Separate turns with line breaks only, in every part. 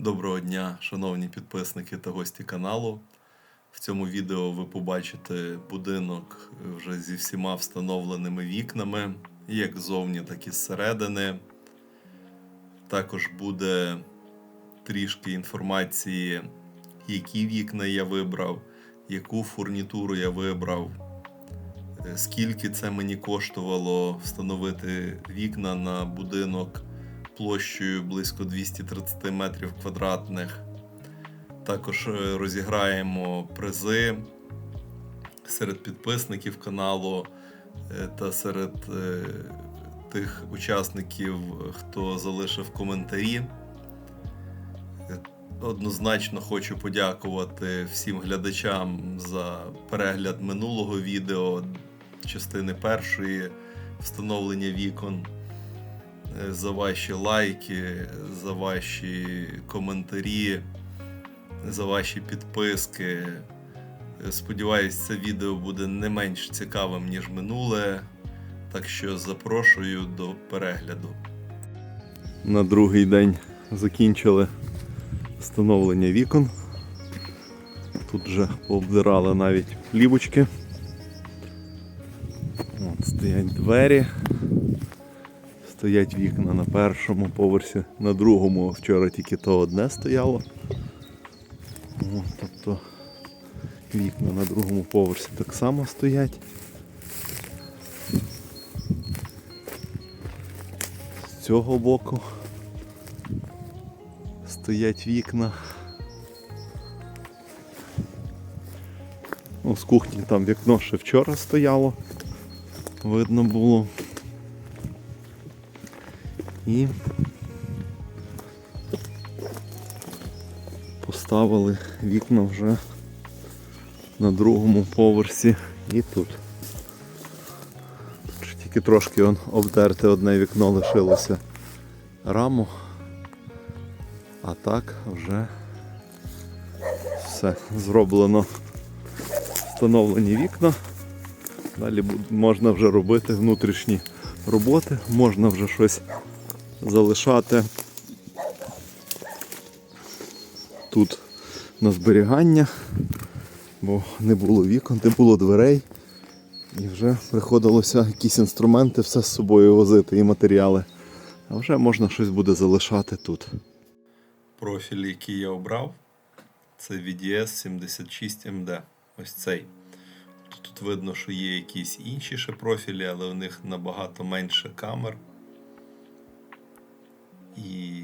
Доброго дня, шановні підписники та гості каналу. В цьому відео ви побачите будинок вже зі всіма встановленими вікнами, як ззовні, так і зсередини. Також буде трішки інформації, які вікна я вибрав, яку фурнітуру я вибрав, е, скільки це мені коштувало встановити вікна на будинок площею близько 230 метрів квадратних. Також е, розіграємо призи серед підписників каналу е, та серед е, тих учасників, хто залишив коментарі. Однозначно хочу подякувати всім глядачам за перегляд минулого відео, частини першої встановлення вікон за ваші лайки, за ваші коментарі, за ваші підписки. Е, Сподіваюсь, це відео буде не менш цікавим, ніж минуле. Так що запрошую до перегляду. На другий день закінчили встановлення вікон. Тут вже пообдирали навіть плівочки. От, стоять двері. Стоять вікна на першому поверсі, на другому вчора тільки то одне стояло. О, тобто вікна на другому поверсі так само стоять. З цього боку стоять вікна. Ну, з кухні там вікно ще вчора стояло, видно було. І поставили вікна вже на другому поверсі і тут. Тільки трошки он обдерти одне вікно лишилося раму. А так вже все зроблено. Встановлені вікна. Далі можна вже робити внутрішні роботи, можна вже щось залишати тут на зберігання, бо не було вікон, не було дверей. І вже приходилося якісь інструменти все з собою возити і матеріали. А вже можна щось буде залишати тут. Профіль, який я обрав, це VDS 76MD. Ось цей. Тут видно, що є якісь інші ще профілі, але у них набагато менше камер. І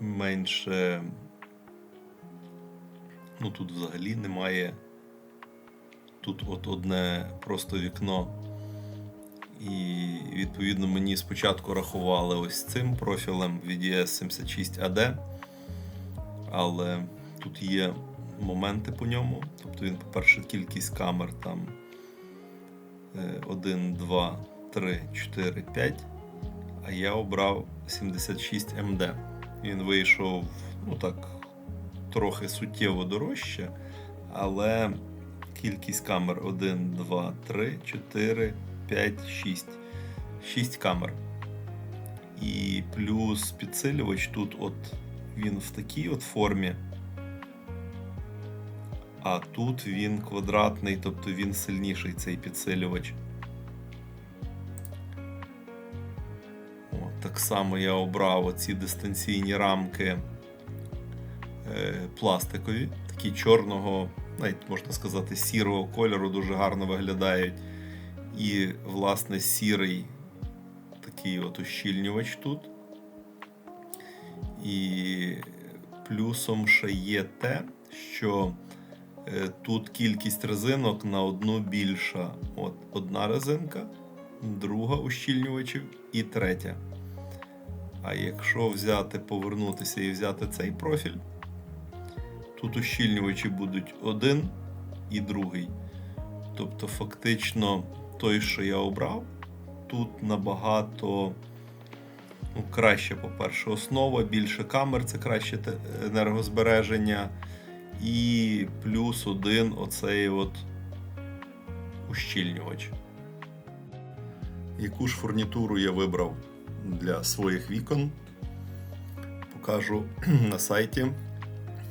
менше. Ну тут взагалі немає. Тут от одне просто вікно. І відповідно мені спочатку рахували ось цим профілем VDS 76AD. Але тут є моменти по ньому. Тобто він, по-перше, кількість камер там 1, 2, 3, 4, 5. А я обрав 76 МД. Він вийшов, ну так, трохи суттєво дорожче, але кількість камер 1, 2, 3, 4, 5, 6. 6 камер. І плюс підсилювач тут, от він в такій от формі. А тут він квадратний, тобто він сильніший цей підсилювач. Само я обрав оці дистанційні рамки е, пластикові, такі чорного, навіть можна сказати, сірого кольору, дуже гарно виглядають. І, власне, сірий такий от ущільнювач тут. І плюсом ще є те, що е, тут кількість резинок на одну більша. От одна резинка, друга ущільнювачів і третя. А якщо взяти, повернутися і взяти цей профіль, тут ущільнювачі будуть один і другий. Тобто, фактично, той, що я обрав, тут набагато ну, краще, по-перше, основа, більше камер, це краще енергозбереження. І плюс один оцей от ущільнювач. Яку ж фурнітуру я вибрав для своїх вікон? покажу на сайті.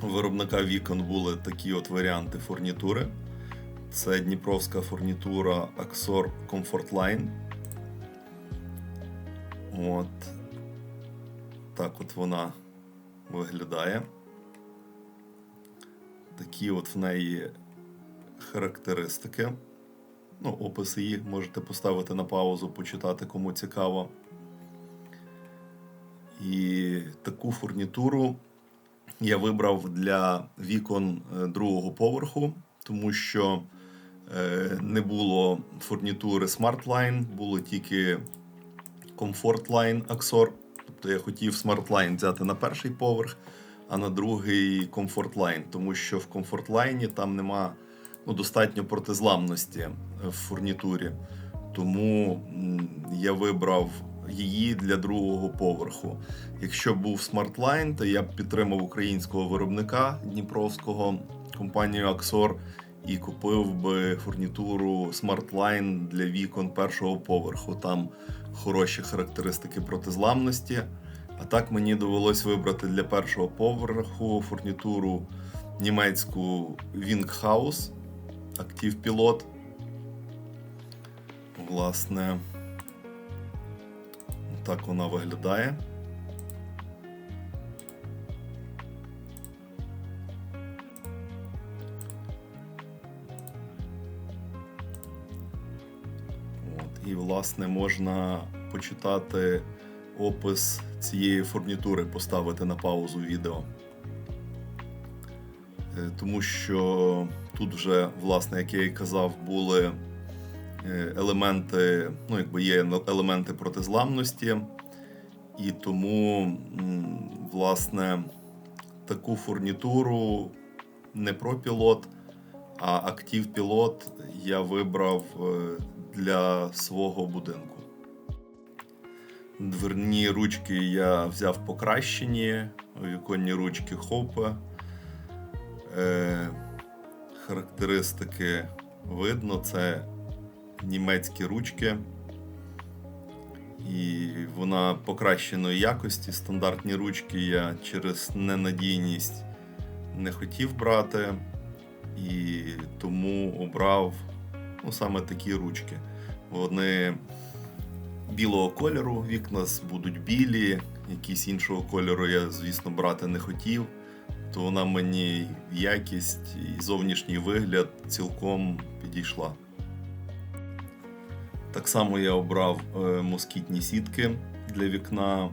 У виробника вікон були такі от варіанти фурнітури. Це дніпровська фурнітура Axor Comfort Line. От. Так от вона виглядає. Такі от в неї характеристики. Ну, описи їх можете поставити на паузу, почитати, кому цікаво. І таку фурнітуру я вибрав для вікон е, другого поверху, тому що е, не було фурнітури SmartLine, було тільки Comfort Line Axor. Тобто я хотів SmartLine взяти на перший поверх, а на другий Comfort Line, тому що в Comfort Line там нема ну, достатньо протизламності в фурнітурі. Тому я вибрав її для другого поверху. Якщо був SmartLine, то я б підтримав українського виробника Дніпровського компанію Axor і купив би фурнітуру SmartLine для вікон першого поверху. Там хороші характеристики протизламності. А так мені довелось вибрати для першого поверху фурнітуру німецьку Winghaus Active Pilot. Власне, так вона виглядає. От, і, власне, можна почитати опис цієї фурнітури, поставити на паузу відео. Е, Тому що тут вже, власне, як я і казав, були елементи, ну, якби є елементи протизламності, і тому, власне, таку фурнітуру не про пілот, а актив пілот я вибрав е, для свого будинку. Дверні ручки я взяв покращені, віконні ручки Хопе. Е, характеристики видно, це німецькі ручки. І вона покращеної якості. Стандартні ручки я через ненадійність не хотів брати, і тому обрав ну, саме такі ручки. Вони білого кольору, вікна будуть білі, якісь іншого кольору я, звісно, брати не хотів. То вона мені якість і зовнішній вигляд цілком підійшла. Так само я обрав е, москітні сітки для вікна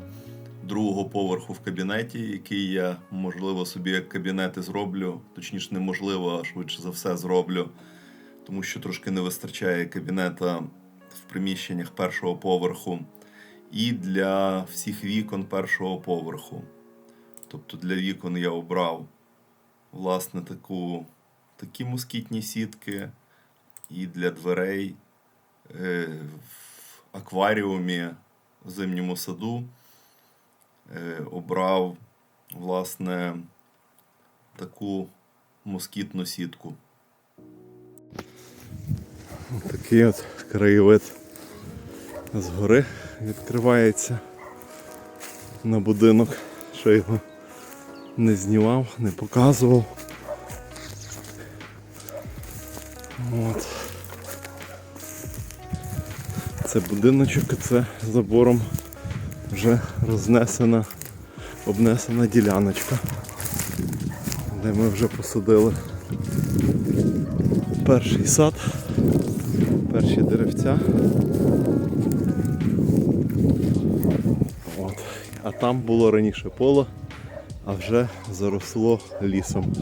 другого поверху в кабінеті, який я, можливо, собі як кабінети зроблю. Точніше, неможливо, а швидше за все зроблю, тому що трошки не вистачає кабінета в приміщеннях першого поверху. І для всіх вікон першого поверху. Тобто для вікон я обрав власне таку, такі москітні сітки, і для дверей в акваріумі в зимньому саду е, обрав власне таку москітну сітку.
Такий от краєвид згори відкривається на будинок, що його не знімав, не показував. От. Це будиночок, і це забором вже рознесена, обнесена діляночка, де ми вже посадили перший сад, перші деревця. От. А там було раніше поле, а вже заросло лісом.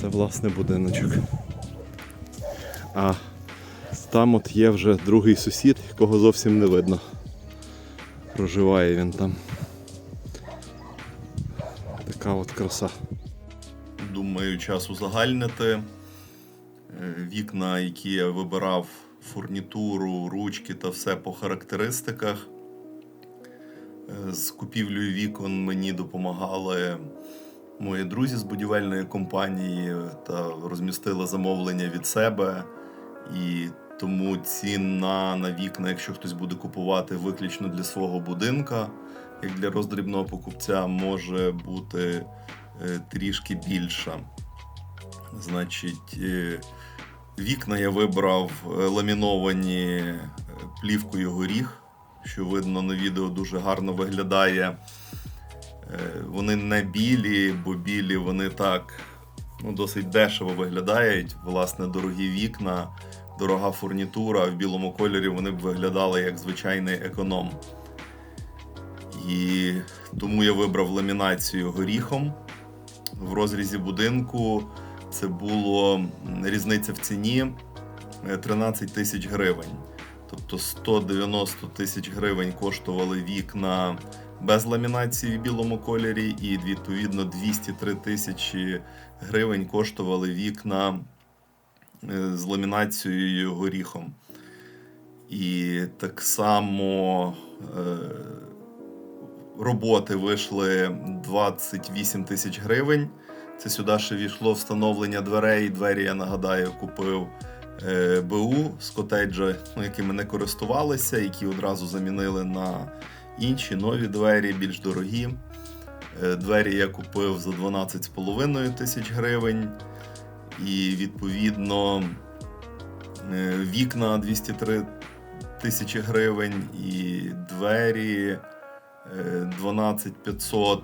Це власне будиночок. А там от є вже другий сусід, якого зовсім не видно. Проживає він там. Така от краса.
Думаю, час узагальнити. Е, Вікна, які я вибирав, фурнітуру, ручки та все по характеристиках. Е, З купівлею вікон мені допомагали мої друзі з будівельної компанії та розмістили замовлення від себе. І тому ціна на вікна, якщо хтось буде купувати виключно для свого будинка, як для роздрібного покупця, може бути е, трішки більша. Значить, е, вікна я вибрав е, ламіновані плівкою горіх, що видно на відео дуже гарно виглядає. Вони не білі, бо білі вони так ну, досить дешево виглядають. Власне, дорогі вікна, дорога фурнітура. В білому кольорі вони б виглядали як звичайний економ. І тому я вибрав ламінацію горіхом. В розрізі будинку це було різниця в ціні е, 13 тисяч гривень. Тобто 190 тисяч гривень коштували вікна без ламінації в білому кольорі, і відповідно 203 тисячі гривень коштували вікна е, з ламінацією горіхом. І так само е, роботи вийшли 28 тисяч гривень. Це сюди ще війшло встановлення дверей. Двері, я нагадаю, купив е, БУ з котеджа, ну, якими не користувалися, які одразу замінили на інші нові двері, більш дорогі. Е, Двері я купив за 12,5 тисяч гривень. І відповідно е, вікна 203 тисячі гривень, і двері е, 12500.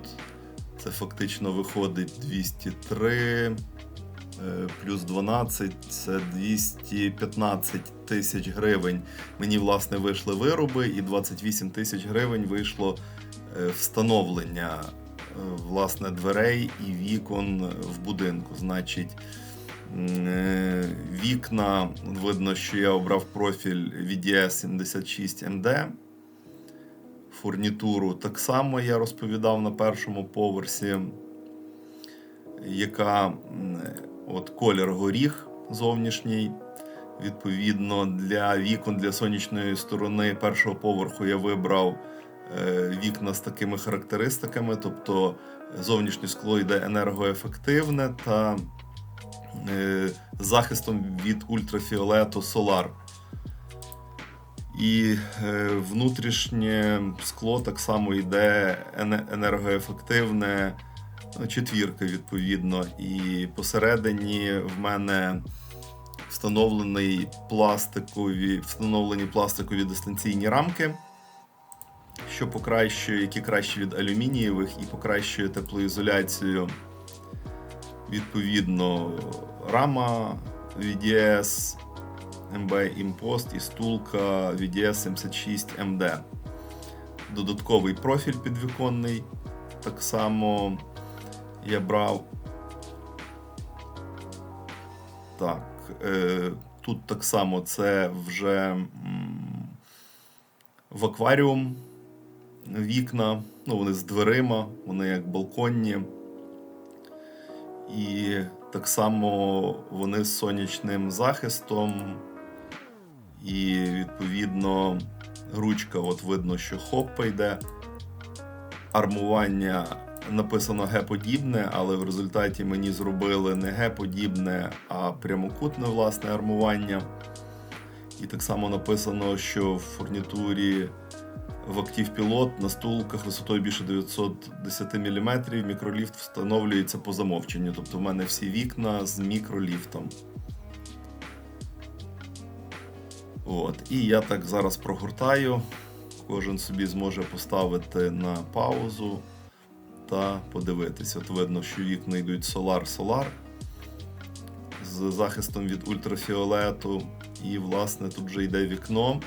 Це фактично виходить 203 е, плюс 12 це 215 тисяч гривень. Мені власне вийшли вироби, і 28 тисяч гривень вийшло е, встановлення е, власне дверей і вікон в будинку. Значить, е, вікна видно, що я обрав профіль VDS 76 MD. Фурнітуру так само я розповідав на першому поверсі, яка от колір горіх зовнішній. Відповідно, для вікон для сонячної сторони першого поверху я вибрав е, вікна з такими характеристиками, тобто зовнішнє скло йде енергоефективне та е, захистом від ультрафіолету Solar. І е, внутрішнє скло так само йде енергоефективне, ну, четвірка відповідно. І посередині в мене встановлений пластикові, встановлені пластикові дистанційні рамки, що покращує, які краще від алюмінієвих і покращує теплоізоляцію. Відповідно, рама VDS MB Impost і стулка VDS 76 MD. Додатковий профіль підвіконний. Так само я брав. Так, е, тут так само це вже в акваріум вікна. Ну, вони з дверима, вони як балконні. І так само вони з сонячним захистом. І відповідно ручка, от видно, що хопа йде. Армування написано Г-подібне, але в результаті мені зробили не Г-подібне, а прямокутне власне армування. І так само написано, що в фурнітурі в актив пілот на стулках висотою більше 910 мм мікроліфт встановлюється по замовченню. Тобто в мене всі вікна з мікроліфтом. От. І я так зараз прогортаю. Кожен собі зможе поставити на паузу та подивитися. От видно, що вікна йдуть Solar-Solar з захистом від ультрафіолету. І, власне, тут вже йде вікно.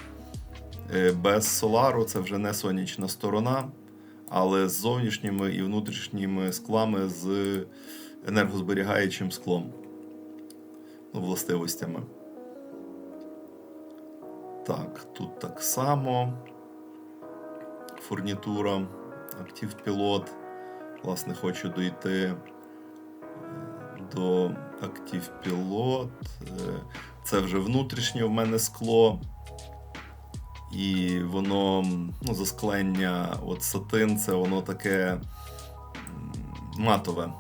Е, Без солару це вже не сонячна сторона, але з зовнішніми і внутрішніми склами з енергозберігаючим склом. Ну, властивостями. Так, тут так само. Фурнітура, актив пілот. Власне, хочу дойти е, до актив пілот. Це вже внутрішнє в мене скло. І воно, ну, засклення, от сатин, це воно таке матове.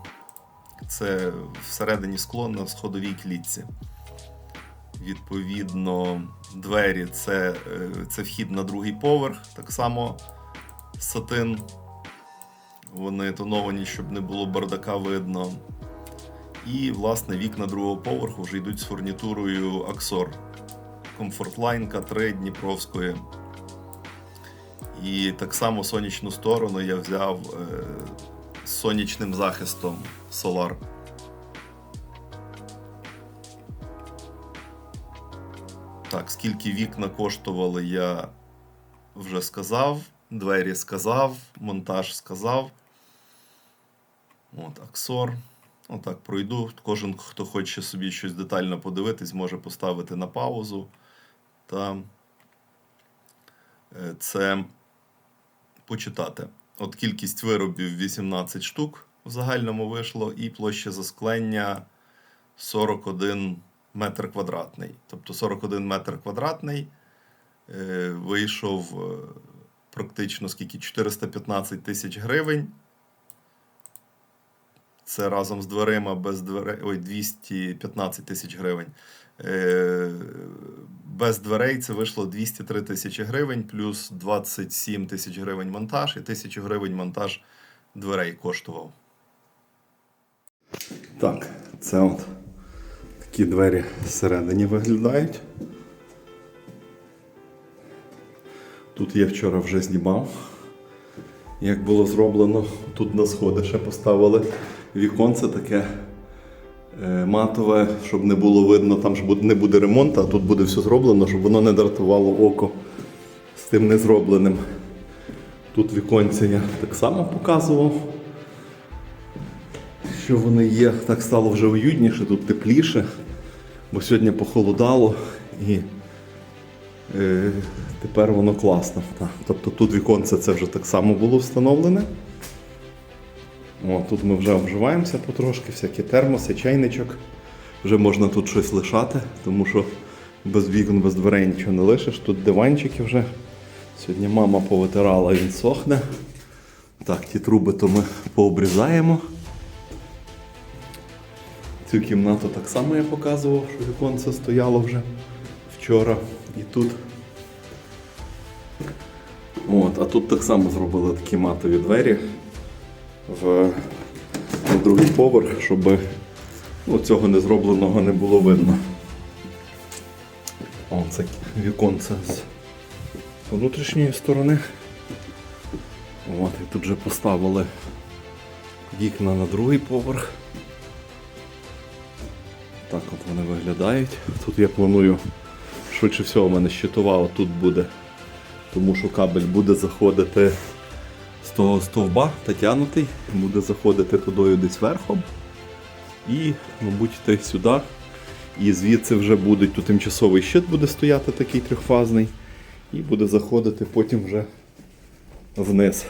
Це всередині скло на сходовій клітці. Відповідно, двері це, е, це вхід на другий поверх, так само сатин
Вони тоновані, щоб не було бардака видно. І, власне, вікна другого поверху вже йдуть з фурнітурою Аксор. Комфортлайн К3 Дніпровської. І так само сонячну сторону я взяв е, з сонячним захистом Solar. Так, скільки вікна коштували, я вже сказав. Двері сказав, монтаж сказав. От, Аксор. Отак пройду. Кожен, хто хоче собі щось детально подивитись, може поставити на паузу. Та е, це почитати. От кількість виробів 18 штук в загальному вийшло, і площа засклення 41 метр квадратний. Тобто 41 метр квадратний е, вийшов е, практично скільки 415 тисяч гривень. Це разом з дверима без дверей. Ой, 215 тисяч гривень. Е, без дверей це вийшло 203 тисячі гривень, плюс 27 тисяч гривень монтаж і 1000 гривень монтаж дверей коштував.
Так, це от такі двері всередині виглядають. Тут я вчора вже знімав, як було зроблено. Тут на сходи ще поставили віконце таке матове, щоб не було видно, там ж не буде ремонту, а тут буде все зроблено, щоб воно не дратувало око з тим незробленим. Тут віконці я так само показував що вони є, так стало вже уютніше, тут тепліше, бо сьогодні похолодало і е, тепер воно класно. Так. Тобто тут віконце це вже так само було встановлене. О, тут ми вже обживаємося потрошки, всякі термоси, чайничок. Вже можна тут щось лишати, тому що без вікон, без дверей нічого не лишиш. Тут диванчики вже. Сьогодні мама повитирала, він сохне. Так, ті труби то ми пообрізаємо. Цю кімнату так само я показував, що віконце стояло вже вчора і тут. От, а тут так само зробили такі матові двері в, на другий поверх, щоб ну, цього незробленого не було видно. О, це віконце з внутрішньої сторони. От, і тут вже поставили вікна на другий поверх. Так от вони виглядають. Тут я планую, швидше всього, у мене щитова тут буде, тому що кабель буде заходити того стовба натягнутий, буде заходити тудою десь верхом. І, мабуть, йти сюди. І звідси вже буде, тут тимчасовий щит буде стояти такий трьохфазний. І буде заходити потім вже вниз.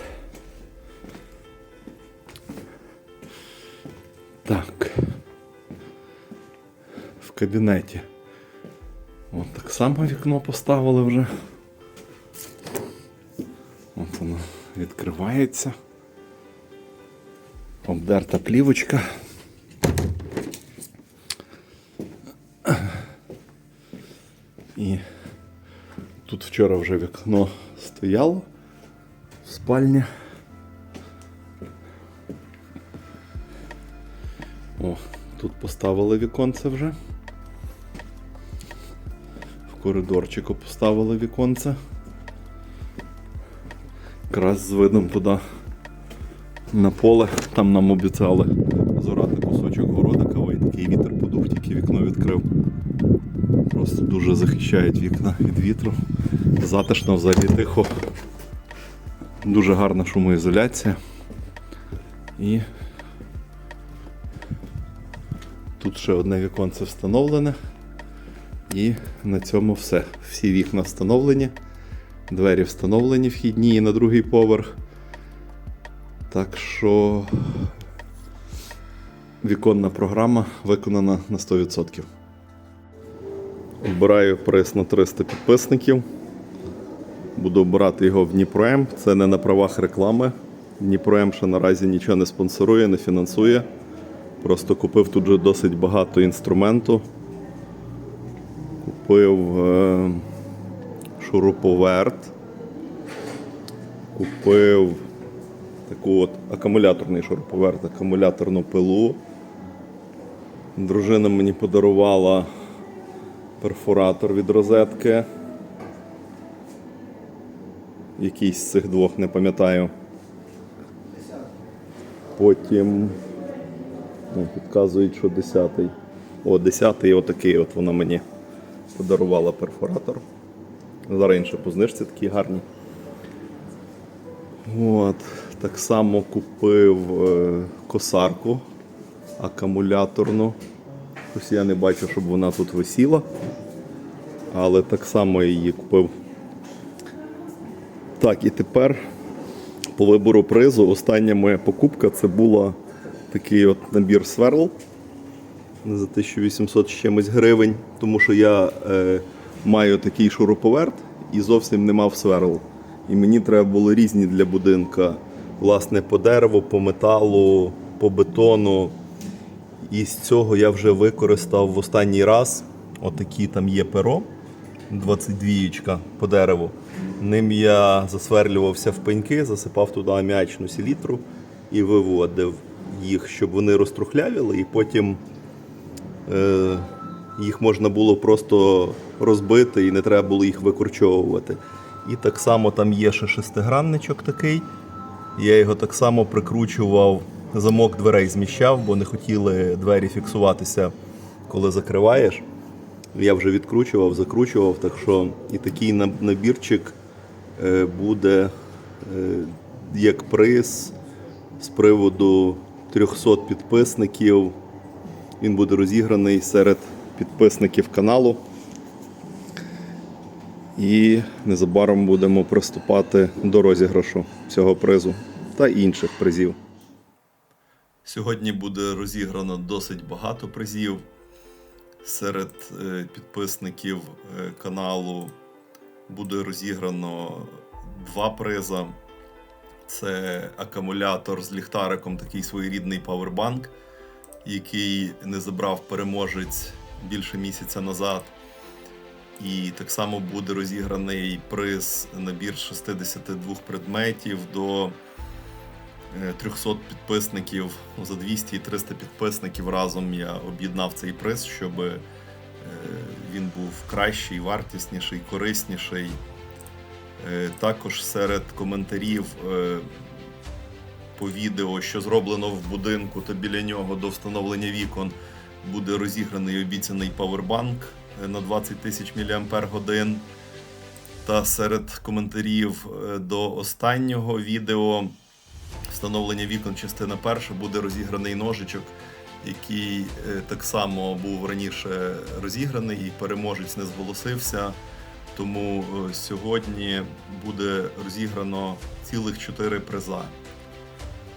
Так в кабінеті. От так само вікно поставили вже. От воно відкривається. Обдерта плівочка. І тут вчора вже вікно стояло в спальні. О, тут поставили віконце вже. В коридорчику поставили віконце. Якраз з видом туди на поле. Там нам обіцяли зорати кусочок городика. Ой, такий вітер подув, тільки вікно відкрив. Просто дуже захищають вікна від вітру. Затишно взагалі тихо. Дуже гарна шумоізоляція. І Тут ще одне віконце встановлене. І на цьому все. Всі вікна встановлені. Двері встановлені вхідні і на другий поверх. Так що віконна програма виконана на 100%. Обираю приз на 300 підписників. Буду обирати його в Дніпром. Це не на правах реклами. Дніпром ще наразі нічого не спонсорує, не фінансує. Просто купив тут же досить багато інструменту. Купив е, шуруповерт. Купив
таку от акумуляторний шуруповерт, акумуляторну пилу. Дружина мені подарувала перфоратор від розетки. Якийсь з цих двох, не пам'ятаю. Потім ну, підказують, що 10-й. О, 10-й отакий от вона мені подарувала перфоратор. Зараз інше по знижці такі гарні. От, так само купив е, косарку акумуляторну. Ось я не бачу, щоб вона тут висіла. Але так само її купив. Так, і тепер по вибору призу остання моя покупка це була такий от набір сверл за 1800 з чимось гривень, тому що я е, маю такий шуруповерт і зовсім не мав сверл. І мені треба було різні для будинка. Власне, по дереву, по металу, по бетону. І з цього я вже використав в останній раз. Отакі там є перо, 22 по дереву. Ним я засверлювався в пеньки, засипав туди аміачну селітру і виводив їх, щоб вони розтрухлявіли, і потім е, їх можна було просто розбити і не треба було їх викорчовувати. І так само там є ще шестигранничок такий. Я його так само прикручував, замок дверей зміщав, бо не хотіли двері фіксуватися, коли закриваєш. Я вже відкручував, закручував, так що і такий набірчик е, буде е, як приз з приводу 300 підписників. Він буде розіграний серед підписників каналу. І незабаром будемо приступати до розіграшу цього призу та інших призів.
Сьогодні буде розіграно досить багато призів. Серед е, підписників е, каналу буде розіграно два приза. Це акумулятор з ліхтариком, такий своєрідний павербанк, який не забрав переможець більше місяця назад. І так само буде розіграний приз набір 62 предметів до е, 300 підписників. Ну, За 200 і 300 підписників разом я об'єднав цей приз, щоб е, він був кращий, вартісніший, корисніший. Е, Також серед коментарів е, по відео, що зроблено в будинку та біля нього до встановлення вікон, буде розіграний обіцяний павербанк е, на 20 тисяч мАч. Та серед коментарів е, до останнього відео встановлення вікон, частина перша, буде розіграний ножичок, який е, так само був раніше розіграний, і переможець не зголосився. Тому сьогодні буде розіграно цілих чотири приза.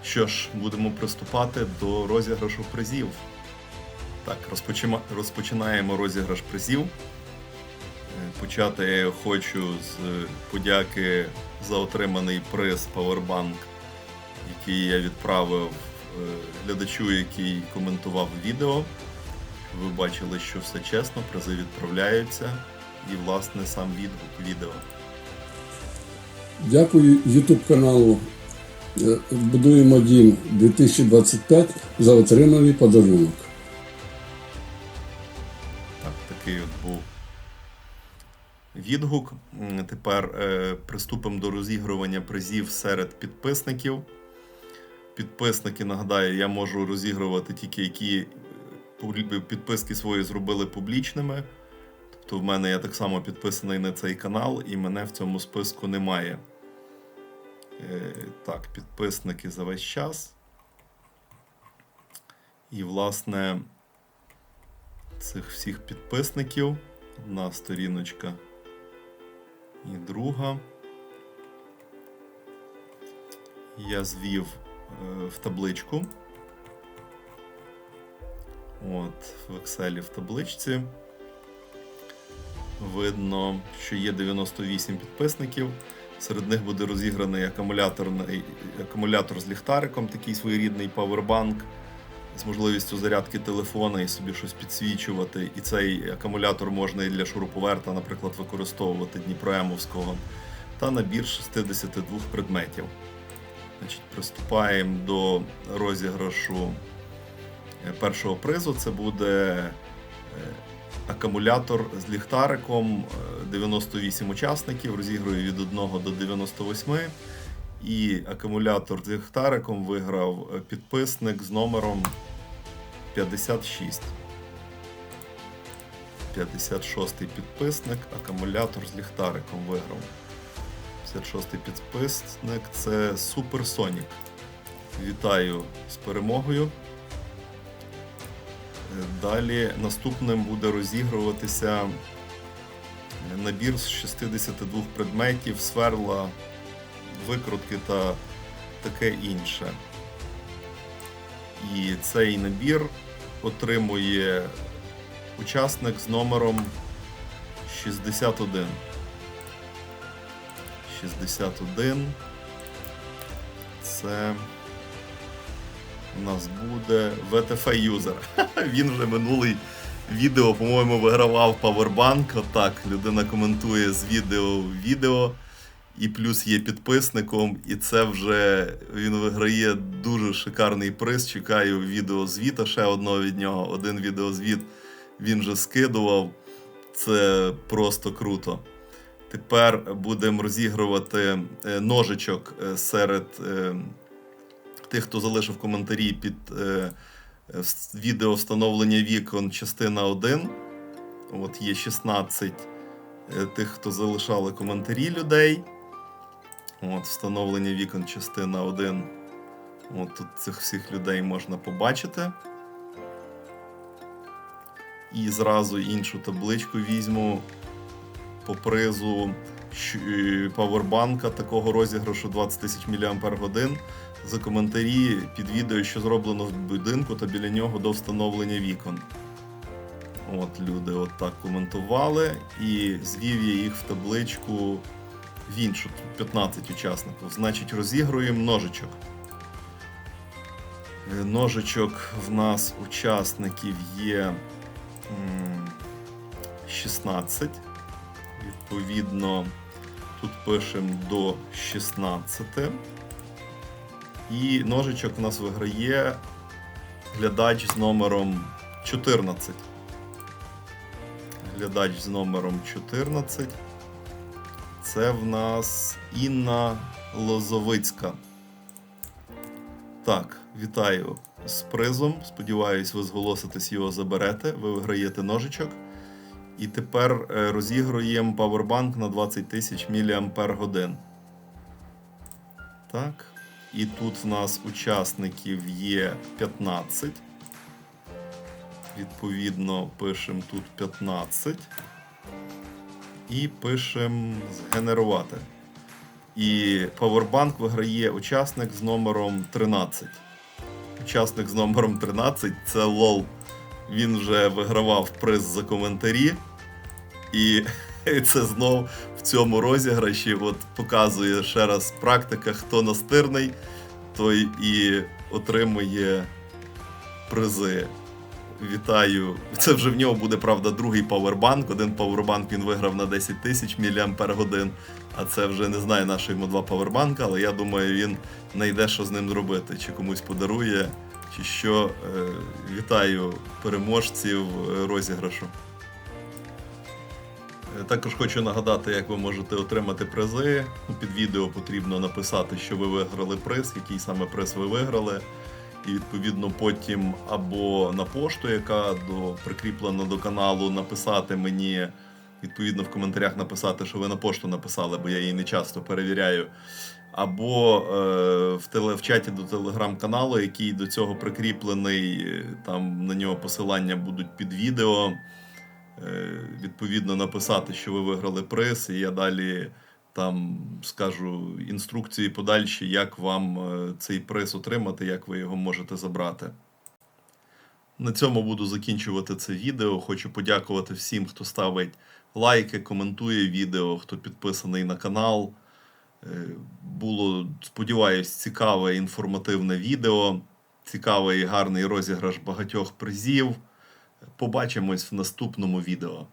Що ж, будемо приступати до розіграшу призів. Так, розпочима- розпочинаємо розіграш призів. Е, Почати хочу з е, подяки за отриманий приз Powerbank, який я відправив е, глядачу, який коментував відео. Ви бачили, що все чесно, призи відправляються. І, власне, сам відгук відео.
Дякую YouTube каналу Будуємо дім 2025 за отриманий подарунок.
Відгук. Тепер е, приступимо до розігрування призів серед підписників. Підписники, нагадаю, я можу розігрувати тільки які е, підписки свої зробили публічними. Тобто в мене я так само підписаний на цей канал, і мене в цьому списку немає. Е, так, підписники за весь час. І, власне, цих всіх підписників. Одна сторіночка і друга. Я звів е, в табличку. От, в Excel в табличці. Видно, що є 98 підписників. Серед них буде розіграний акумуляторний, акумулятор з ліхтариком, такий своєрідний павербанк з можливістю зарядки телефона і собі щось підсвічувати. І цей акумулятор можна і для шуруповерта, наприклад, використовувати Дніпроемовського, та набір 62 предметів. Значить, приступаємо до розіграшу е, першого призу. Це буде е, акумулятор з ліхтариком. е, 98 учасників, розіграю від 1 до 98. І акумулятор з ліхтариком виграв е, підписник з номером 56. 56-й підписник, акумулятор з ліхтариком виграв. 56-й підписник це Super Sonic. Вітаю з перемогою. Е, Далі наступним буде розігруватися набір з 62 предметів, сверла, викрутки та таке інше. І цей набір отримує учасник з номером 61. 61. Це у нас буде VTF юзер. Він вже минулий відео, по-моєму, вигравав Powerbank. Отак, людина коментує з відео в відео. І плюс є підписником, і це вже він виграє дуже шикарний приз. Чекаю відеозвіта ще одного від нього. Один відеозвіт він вже скидував. Це просто круто. Тепер будемо розігрувати е, ножичок е, серед е, тих, хто залишив коментарі під відео встановлення вікон частина 1. От є 16 е, тих, хто залишали коментарі людей. От, встановлення вікон частина 1. От тут цих всіх людей можна побачити. І зразу іншу табличку візьму по призу е, павербанка такого розіграшу 20 тисяч мАч за коментарі під відео, що зроблено в будинку та біля нього до встановлення вікон. От люди от так коментували, і звів я їх в табличку в іншу, тут 15 учасників. Значить, розігруємо ножичок. Е, Ножичок в нас учасників є 16. Відповідно, тут пишемо до 16. І ножичок в нас виграє глядач з номером 14. Глядач з номером 14. Це в нас Інна Лозовицька. Так, вітаю з призом. Сподіваюсь, ви зголоситесь його заберете. Ви виграєте ножичок. І тепер е, розігруємо павербанк на 20 тисяч мАч. Так. І тут в нас учасників є 15. Відповідно, пишемо тут 15. І пишемо згенерувати. І павербанк виграє учасник з номером 13. Учасник з номером 13 це лол. Він вже вигравав приз за коментарі. І це знов в цьому розіграші от показує ще раз практика, хто настирний, той і отримує призи. Вітаю. Це вже в нього буде, правда, другий павербанк. Один павербанк він виграв на 10 тисяч мАч, а це вже не знаю, на йому два павербанка, але я думаю, він знайде, що з ним зробити, чи комусь подарує, чи що. Е, Вітаю переможців е, розіграшу. Е, Також хочу нагадати, як ви можете отримати призи. Ну, Під відео потрібно написати, що ви виграли приз, який саме приз ви виграли. І відповідно потім або на пошту, яка до, прикріплена до каналу, написати мені, відповідно в коментарях написати, що ви на пошту написали, бо я її не часто перевіряю. Або е, в, теле, в чаті до телеграм-каналу, який до цього прикріплений, там на нього посилання будуть під відео. Е, відповідно написати, що ви виграли приз, і я далі там скажу інструкції подальші, як вам е, цей приз отримати, як ви його можете забрати. На цьому буду закінчувати це відео. Хочу подякувати всім, хто ставить лайки, коментує відео, хто підписаний на канал. Е, Було, сподіваюсь, цікаве інформативне відео, цікавий і гарний розіграш багатьох призів. Побачимось в наступному відео.